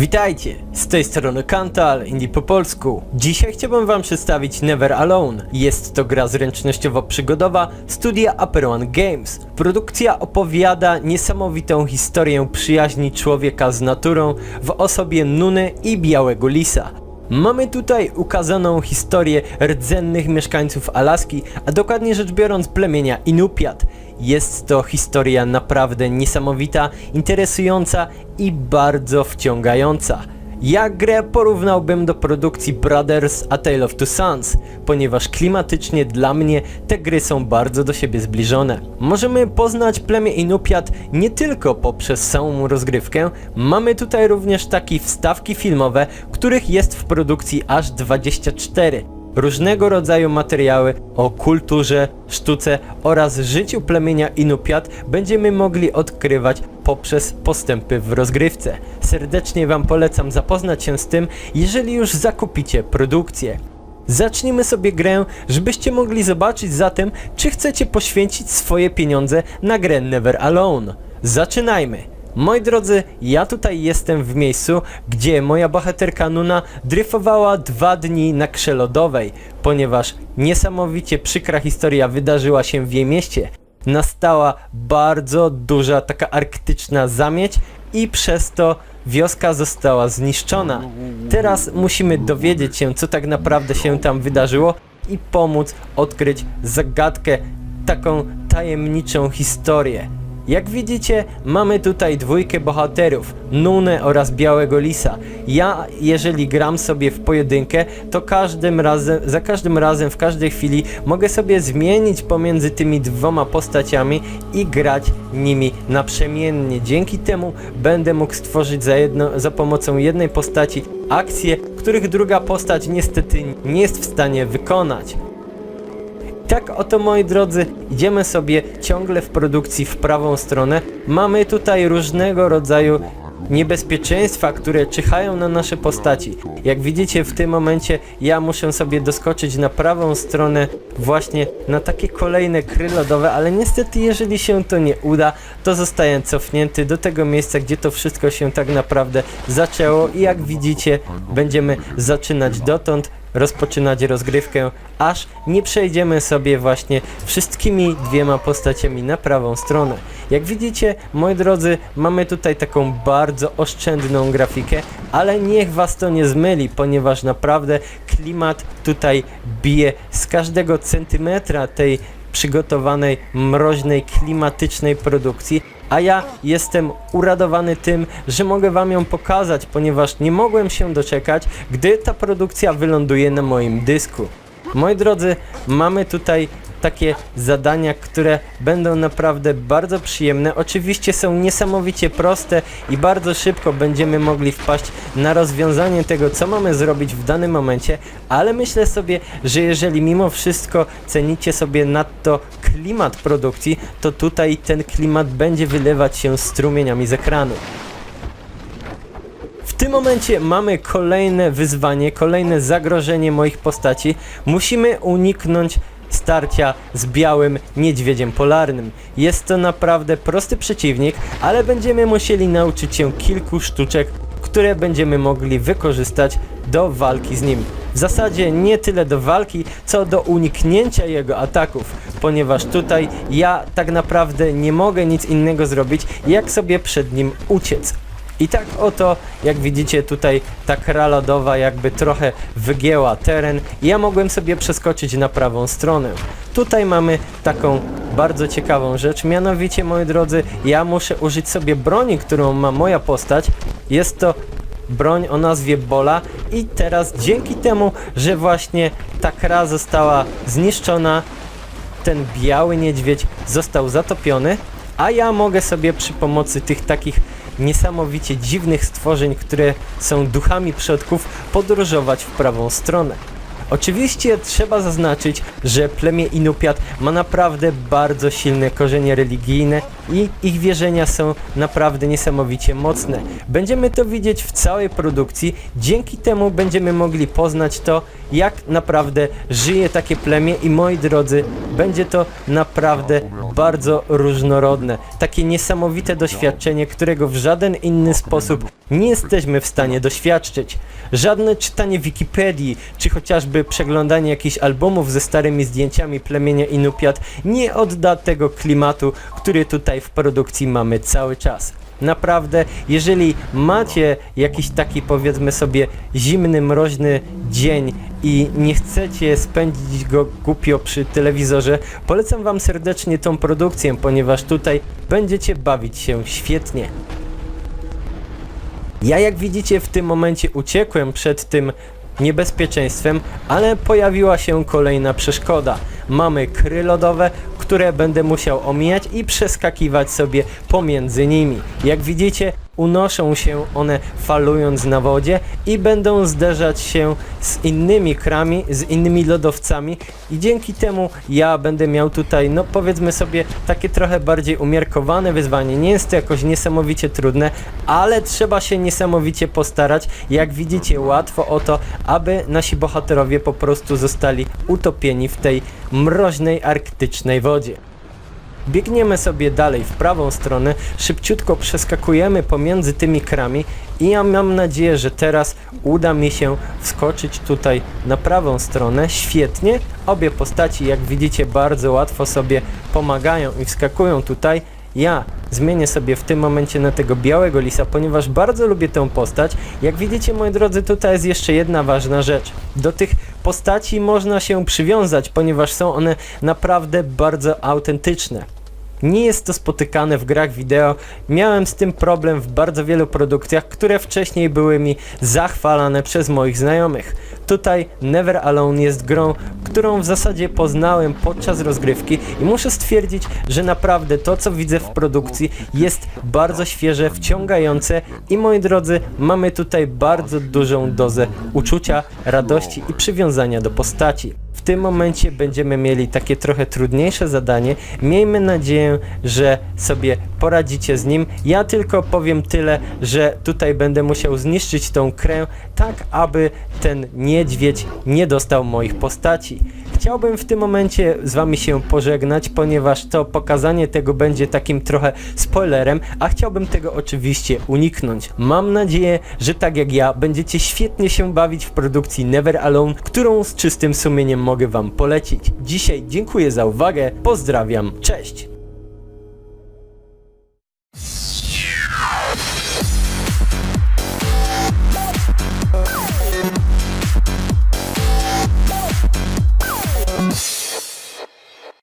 Witajcie, z tej strony Kantal, Indie po polsku. Dzisiaj chciałbym wam przedstawić Never Alone. Jest to gra zręcznościowo-przygodowa studia Upper One Games. Produkcja opowiada niesamowitą historię przyjaźni człowieka z naturą w osobie Nuny i Białego Lisa. Mamy tutaj ukazaną historię rdzennych mieszkańców Alaski, a dokładnie rzecz biorąc plemienia Inupiat. Jest to historia naprawdę niesamowita, interesująca i bardzo wciągająca. Ja grę porównałbym do produkcji Brothers A Tale of Two Sons, ponieważ klimatycznie dla mnie te gry są bardzo do siebie zbliżone. Możemy poznać plemię Inupiat nie tylko poprzez samą rozgrywkę, mamy tutaj również takie wstawki filmowe, których jest w produkcji aż 24 różnego rodzaju materiały o kulturze, sztuce oraz życiu plemienia Inupiat będziemy mogli odkrywać poprzez postępy w rozgrywce. Serdecznie Wam polecam zapoznać się z tym, jeżeli już zakupicie produkcję. Zacznijmy sobie grę, żebyście mogli zobaczyć zatem, czy chcecie poświęcić swoje pieniądze na grę Never Alone. Zaczynajmy! Moi drodzy, ja tutaj jestem w miejscu, gdzie moja bohaterka Nuna dryfowała dwa dni na krze lodowej, ponieważ niesamowicie przykra historia wydarzyła się w jej mieście. Nastała bardzo duża taka arktyczna zamieć i przez to wioska została zniszczona. Teraz musimy dowiedzieć się, co tak naprawdę się tam wydarzyło i pomóc odkryć zagadkę, taką tajemniczą historię. Jak widzicie, mamy tutaj dwójkę bohaterów, Nunę oraz Białego Lisa. Ja, jeżeli gram sobie w pojedynkę, to każdym razem, za każdym razem, w każdej chwili mogę sobie zmienić pomiędzy tymi dwoma postaciami i grać nimi naprzemiennie. Dzięki temu będę mógł stworzyć za, jedno, za pomocą jednej postaci akcje, których druga postać niestety nie jest w stanie wykonać. Tak oto moi drodzy, idziemy sobie ciągle w produkcji w prawą stronę. Mamy tutaj różnego rodzaju niebezpieczeństwa, które czyhają na nasze postaci. Jak widzicie w tym momencie ja muszę sobie doskoczyć na prawą stronę właśnie na takie kolejne kry lodowe, ale niestety jeżeli się to nie uda, to zostaję cofnięty do tego miejsca, gdzie to wszystko się tak naprawdę zaczęło i jak widzicie będziemy zaczynać dotąd, rozpoczynać rozgrywkę, aż nie przejdziemy sobie właśnie wszystkimi dwiema postaciami na prawą stronę. Jak widzicie, moi drodzy, mamy tutaj taką bardzo oszczędną grafikę, ale niech was to nie zmyli, ponieważ naprawdę klimat tutaj bije z każdego centymetra tej przygotowanej, mroźnej, klimatycznej produkcji. A ja jestem uradowany tym, że mogę Wam ją pokazać, ponieważ nie mogłem się doczekać, gdy ta produkcja wyląduje na moim dysku. Moi drodzy, mamy tutaj takie zadania, które będą naprawdę bardzo przyjemne. Oczywiście są niesamowicie proste i bardzo szybko będziemy mogli wpaść na rozwiązanie tego, co mamy zrobić w danym momencie, ale myślę sobie, że jeżeli mimo wszystko cenicie sobie nadto klimat produkcji, to tutaj ten klimat będzie wylewać się strumieniami z ekranu. W tym momencie mamy kolejne wyzwanie, kolejne zagrożenie moich postaci. Musimy uniknąć starcia z białym niedźwiedziem polarnym. Jest to naprawdę prosty przeciwnik, ale będziemy musieli nauczyć się kilku sztuczek, które będziemy mogli wykorzystać do walki z nim. W zasadzie nie tyle do walki, co do uniknięcia jego ataków, ponieważ tutaj ja tak naprawdę nie mogę nic innego zrobić, jak sobie przed nim uciec. I tak oto, jak widzicie tutaj ta kra lodowa jakby trochę wygięła teren i ja mogłem sobie przeskoczyć na prawą stronę. Tutaj mamy taką bardzo ciekawą rzecz, mianowicie moi drodzy, ja muszę użyć sobie broni, którą ma moja postać. Jest to broń o nazwie Bola i teraz dzięki temu, że właśnie ta kra została zniszczona, ten biały niedźwiedź został zatopiony, a ja mogę sobie przy pomocy tych takich niesamowicie dziwnych stworzeń, które są duchami przodków, podróżować w prawą stronę. Oczywiście trzeba zaznaczyć, że plemię Inupiat ma naprawdę bardzo silne korzenie religijne i ich wierzenia są naprawdę niesamowicie mocne. Będziemy to widzieć w całej produkcji, dzięki temu będziemy mogli poznać to, jak naprawdę żyje takie plemię i moi drodzy, będzie to naprawdę bardzo różnorodne. Takie niesamowite doświadczenie, którego w żaden inny sposób nie jesteśmy w stanie doświadczyć. Żadne czytanie Wikipedii, czy chociażby przeglądanie jakichś albumów ze starymi zdjęciami plemienia Inupiat nie odda tego klimatu, który tutaj w produkcji mamy cały czas. Naprawdę, jeżeli macie jakiś taki powiedzmy sobie zimny, mroźny dzień i nie chcecie spędzić go głupio przy telewizorze, polecam Wam serdecznie tą produkcję, ponieważ tutaj będziecie bawić się świetnie. Ja jak widzicie w tym momencie uciekłem przed tym niebezpieczeństwem, ale pojawiła się kolejna przeszkoda. Mamy kry lodowe, które będę musiał omijać i przeskakiwać sobie pomiędzy nimi. Jak widzicie, unoszą się one falując na wodzie i będą zderzać się z innymi krami, z innymi lodowcami i dzięki temu ja będę miał tutaj, no powiedzmy sobie, takie trochę bardziej umiarkowane wyzwanie. Nie jest to jakoś niesamowicie trudne, ale trzeba się niesamowicie postarać. Jak widzicie, łatwo o to, aby nasi bohaterowie po prostu zostali utopieni w tej mroźnej, arktycznej wodzie. Biegniemy sobie dalej w prawą stronę, szybciutko przeskakujemy pomiędzy tymi krami i ja mam nadzieję, że teraz uda mi się wskoczyć tutaj na prawą stronę. Świetnie, obie postaci jak widzicie bardzo łatwo sobie pomagają i wskakują tutaj. Ja zmienię sobie w tym momencie na tego białego lisa, ponieważ bardzo lubię tę postać. Jak widzicie, moi drodzy, tutaj jest jeszcze jedna ważna rzecz. Do tych postaci można się przywiązać, ponieważ są one naprawdę bardzo autentyczne. Nie jest to spotykane w grach wideo. Miałem z tym problem w bardzo wielu produkcjach, które wcześniej były mi zachwalane przez moich znajomych. Tutaj Never Alone jest grą, którą w zasadzie poznałem podczas rozgrywki i muszę stwierdzić, że naprawdę to co widzę w produkcji jest bardzo świeże, wciągające i moi drodzy, mamy tutaj bardzo dużą dozę uczucia, radości i przywiązania do postaci. W tym momencie będziemy mieli takie trochę trudniejsze zadanie. Miejmy nadzieję, że sobie poradzicie z nim. Ja tylko powiem tyle, że tutaj będę musiał zniszczyć tą krę, tak aby ten niedźwiedź nie dostał moich postaci. Chciałbym w tym momencie z wami się pożegnać, ponieważ to pokazanie tego będzie takim trochę spoilerem, a chciałbym tego oczywiście uniknąć. Mam nadzieję, że tak jak ja będziecie świetnie się bawić w produkcji Never Alone, którą z czystym sumieniem mogę wam polecić. Dzisiaj dziękuję za uwagę, pozdrawiam, cześć!